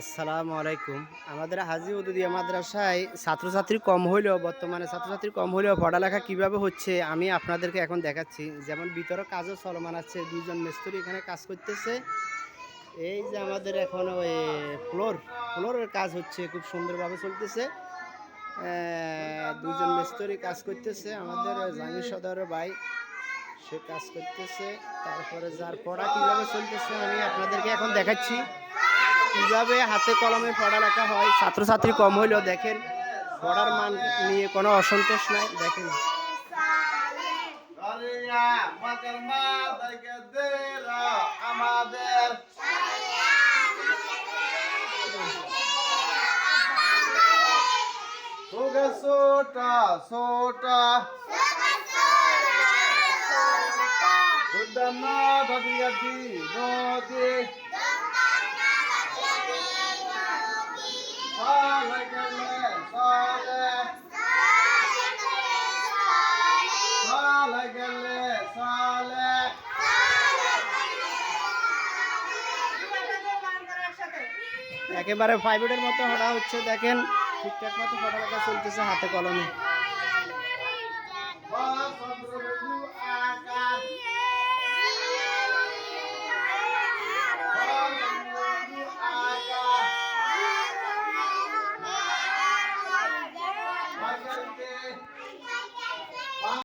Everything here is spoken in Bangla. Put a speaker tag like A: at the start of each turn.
A: আসসালামু আলাইকুম। আমাদের হাজি উদুদিয়া মাদ্রাসায় ছাত্রছাত্রী কম হইলেও, বর্তমানে ছাত্রছাত্রী কম হইলেও পড়ালেখা কীভাবে হচ্ছে, আমি আপনাদেরকে এখন দেখাচ্ছি। যেমন ভিতরে কাজও চলমান আছে দুজন মিস্ত্রি এখানে কাজ করতেছে। এই যে আমাদের এখন ওই ফ্লোর, ফ্লোরের কাজ হচ্ছে, খুব সুন্দরভাবে চলতেছে। দুজন মিস্ত্রি কাজ করতেছে, আমাদের জাঙ্গির সদরের ভাই, সে কাজ করতেছে। তারপরে যার পড়া কীভাবে চলতেছে, আমি আপনাদেরকে এখন দেখাচ্ছি। কীভাবে হাতে কলমে পড়ালেখা হয়? ছাত্রছাত্রী কম হইলেও দেখেন, পড়ার মান নিয়ে কোনো অসন্তোষ নাই, দেখেন।
B: আমাদের। তোকে সোটা সোটা। উদ্দানা ভাবিয়াতি
A: একেবারে প্রাইভেটের মতো হাঁটা হচ্ছে। দেখেন ঠিকঠাক মতো ফটোটা চলতেছে হাতে কলমে।